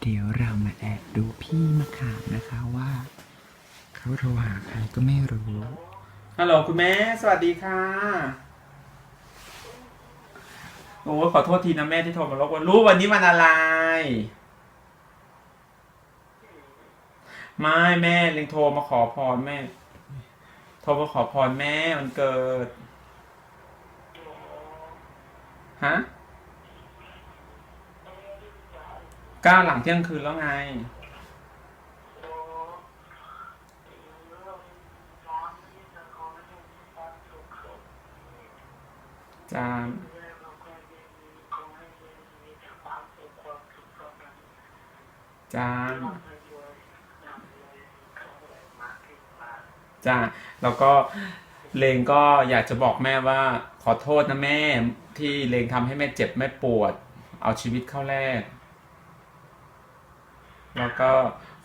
เดี๋ยวเรามาแอบดูพี่มะขามนะคะว่า เขาโทรหาใครก็ไม่รู้ ฮัลโหลคุณแม่ สวัสดีค่ะ โอ้ขอโทษทีนะแม่ที่โทรมารบกวนรู้วันนี้วันอะไร ไม่แม่เล็งโทรมาขอพรแม่ โทรมาขอพรแม่มันเกิด ฮะ ก้าวหลังเที่ยงคืนแล้วไงจามจามจ้า แล้วก็เลงก็อยากจะบอกแม่ว่าขอโทษนะแม่ที่เลงทำให้แม่เจ็บแม่ปวด เอาชีวิตเข้าแรก แล้วก็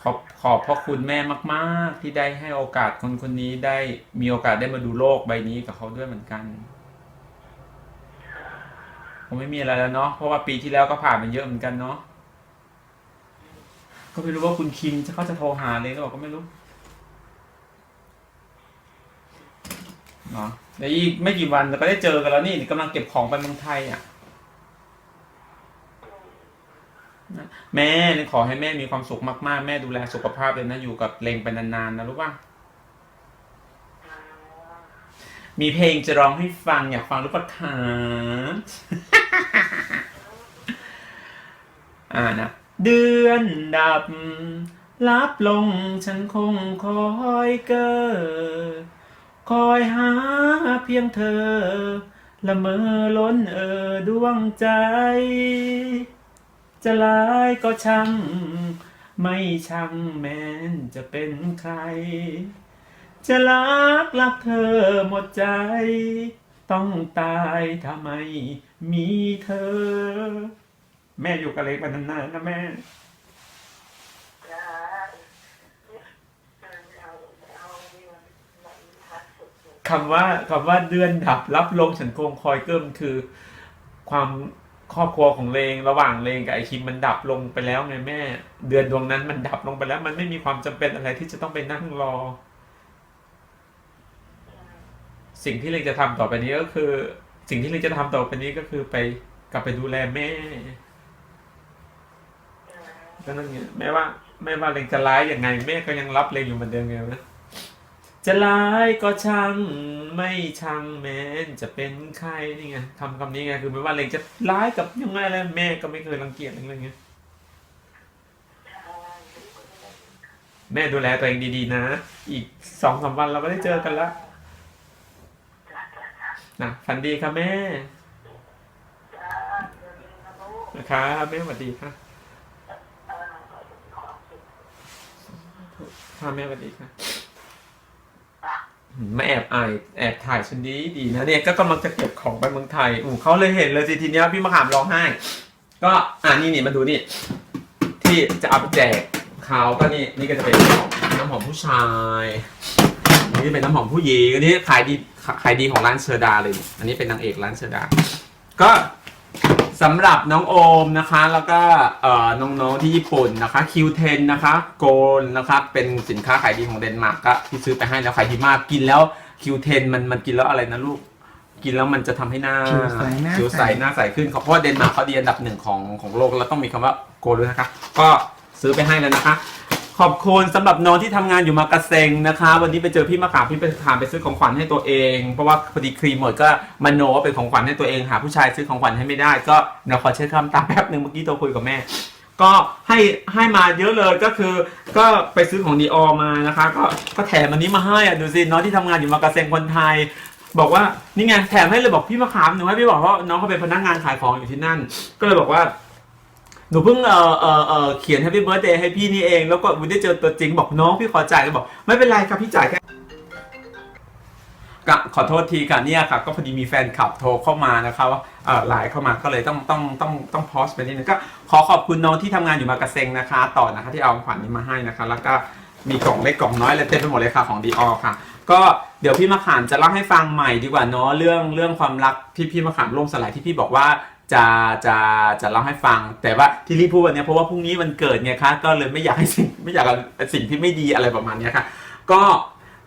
ขอบขอบพระคุณแม่มาก ๆ ที่ได้ให้โอกาสคนคนนี้ได้มีโอกาสได้มาดูโลกใบนี้กับเขาด้วยเหมือนกันผมไม่มีอะไรแล้วเนาะเพราะว่าปีที่แล้วก็ผ่านมาเยอะเหมือนกันเนาะก็ไม่รู้ว่าคุณคิงจะเขาจะโทรหาเลยหรือเปล่าก็ไม่รู้เนาะเดี๋ยวอีกไม่กี่วันเราก็ได้เจอกันแล้วนี่กำลังเก็บของไปเมืองไทยอะ นะแม่ขอให้แม่มีความสุขมากๆ แม่ดูแลสุขภาพเลยนะอยู่กับเลงไปนานๆนะรู้ป่ะมีเพลงจะร้องให้ฟังอยากฟังรือเปล่าคะอ่านะเดือนดับลับลงฉันคงคอยเกอคอยหาเพียงเธอ ละเมอล้นเออดวงใจ จะลายก็ช่าง ไม่ช่างแม้นจะเป็นใคร จะรักรักเธอหมดใจ ต้องตายถ้าไมมีเธอ แม่อยู่กับเล็กมานานๆนะแม่ คำว่าคำว่าเดือนดับรับลงฉันคงคอยเกิมคือ ความ ครอบครัวของเลงระหว่างเลงกับไอคิมมันดับลงไปแล้วไงแม่ เดือนดวงนั้นมันดับลงไปแล้ว มันไม่มีความจำเป็นอะไรที่จะต้องไปนั่งรอ สิ่งที่เลงจะทำต่อไปนี้ก็คือ สิ่งที่เลงจะทำต่อไปนี้ก็คือไปกลับไปดูแลแม่ก็นั่นไงแม่ว่าแม่ว่าเลงจะร้ายยังไง แม่ก็ยังรับเลงอยู่เหมือนเดิมไงนะ จะร้ายก็ช่างไม่ช่างแม้นจะเป็นใครนี่ไงคำคำนี้ไงคือไม่ว่าเลงจะร้ายกับยังไงอะไรแม่ก็ไม่เคยรังเกียจอะไรเงี้ยแม่ดูแลตัวเองดีๆนะ อีกสองสามวันเราก็ได้เจอกันล้วนะฝันดีค่ะแม่นะครับแม่สวัสดีค่ะค่ะแม่สวัสดีค่ะ มาแอบอายแอบถ่ายฉันดีดีนะเนี่ยก็กำลังจะเก็บของไปเมืองไทยอู้เขาเลยเห็นเลยสิทีเนี้ยพี่มะขามร้องไห้ ก็อ่านี่นี่มาดูนี่ ที่จะเอาไปแจกเขาก็นี่นี่ก็จะเป็นน้ำหอมผู้ชายนนี้เป็นน้ำหอมผู้หญิงอันนี้ขายดีขายดีของร้านเชอร์ดาเลย อันนี้เป็นนางเอกร้านเชอร์ดา ก็ สำหรับน้องโอมนะคะ แล้วก็เอ่อน้องๆที่ญี่ปุ่นนะคะ Q10 นะคะโกลนะครับเป็นสินค้าขายดีของเดนมาร์กก็ที่ซื้อไปให้แล้วขายดีมากกินแล้ว Q10 มันมันกินแล้วอะไรนะลูก กินแล้วมันจะทำให้หน้าผิวใสหน้าผิวใส ใสหน้าใสขึ้นเพราะว่าเดนมาร์กเขาดีอันดับหนึ่งของของโลกแล้วต้องมีคำว่าโกลด้วยนะคะ ก็ซื้อไปให้แล้วนะคะ ขอบคุณสำหรับน้องที่ทำงานอยู่มากระเซงนะคะ วันนี้ไปเจอพี่มะขามพี่ไปถามไปซื้อของขวัญให้ตัวเอง เพราะว่าพอดีครีมหมดก็มโนว่าเป็นของขวัญให้ตัวเองหาผู้ชายซื้อของขวัญให้ไม่ได้ ก็เดี๋ยวขอเช็คคำตามแป๊บหนึ่งเมื่อกี้ตัวคุยกับแม่ ก็ให้ให้มาเยอะเลยก็คือ ก็ไปซื้อของดีออมานะคะ ก็ก็แถมอันนี้มาให้อะดูสิน้องที่ทำงานอยู่มากระเซงคนไทย บอกว่านี่ไงแถมให้เลยบอกพี่มะขามหนูให้พี่บอกเพราะน้องเขาเป็นพนักงานขายของอยู่ที่นั่น ก็เลยบอกว่า หนูเพิ่งเออเออเออเขียน Happy Birthday ให้พี่นี่เอง แล้วก็วันได้เจอตัวจริงบอกน้องพี่ขอจ่ายก็บอก ไม่เป็นไรครับพี่จ่ายแค่ก็ขอโทษทีค่ะเนี่ยค่ะ ก็พอดีมีแฟนคลับโทรเข้ามานะคะว่าเออไลน์เข้ามาก็เลยต้องต้องต้องต้องพอสไปนิดนึงก็ขอขอบคุณน้องที่ทำงานอยู่มากระเซงนะคะ ต่อนะคะที่เอาของขวัญนี้มาให้นะคะ แล้วก็มีกล่องเล็กกล่องน้อยเลยเต็มไปหมดเลยค่ะของดีออค่ะ ก็เดี๋ยวพี่มะขามจะเล่าให้ฟังใหม่ดีกว่าเนาะเรื่องเรื่องความรักที่พี่มะขามล่มสลายที่พี่บอกว่า จะจะจะเล่าให้ฟัง แต่ว่าที่รีบพูดวันนี้เพราะว่าพรุ่งนี้มันเกิดไงคะก็เลยไม่อยากให้สิ่งไม่อยากสิ่งที่ไม่ดีอะไรประมาณนี้ค่ะ ก็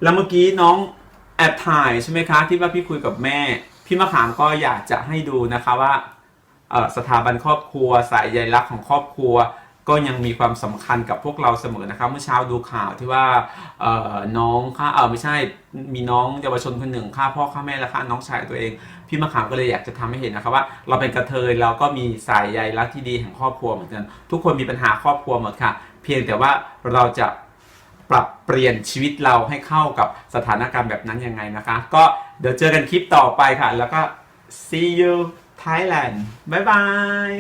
แล้วเมื่อกี้น้องแอบถ่ายใช่ไหมคะ ที่ว่าพี่คุยกับแม่ พี่มะขามก็อยากจะให้ดูนะคะว่าสถาบันครอบครัว สายใยรักของครอบครัว ก็ยังมีความสำคัญกับพวกเราเสมอนะคะเมื่อเช้าดูข่าวที่ว่าน้องฆ่าเออไม่ใช่มีน้องเยาวชนคนหนึ่งฆ่าพ่อฆ่าแม่และฆ่าน้องชายตัวเอง พี่มะขามก็เลยอยากจะทำให้เห็นนะครับว่า เราเป็นกระเทยเราก็มีสายใยรักที่ดีแห่งครอบครัวเหมือนกันทุกคนมีปัญหาครอบครัวหมดค่ะ เพียงแต่ว่าเราจะปรับเปลี่ยนชีวิตเราให้เข้ากับสถานการณ์แบบนั้นยังไงนะคะ ก็เดี๋ยวเจอกันคลิปต่อไปค่ะ แล้วก็ see you Thailand บ๊ายบาย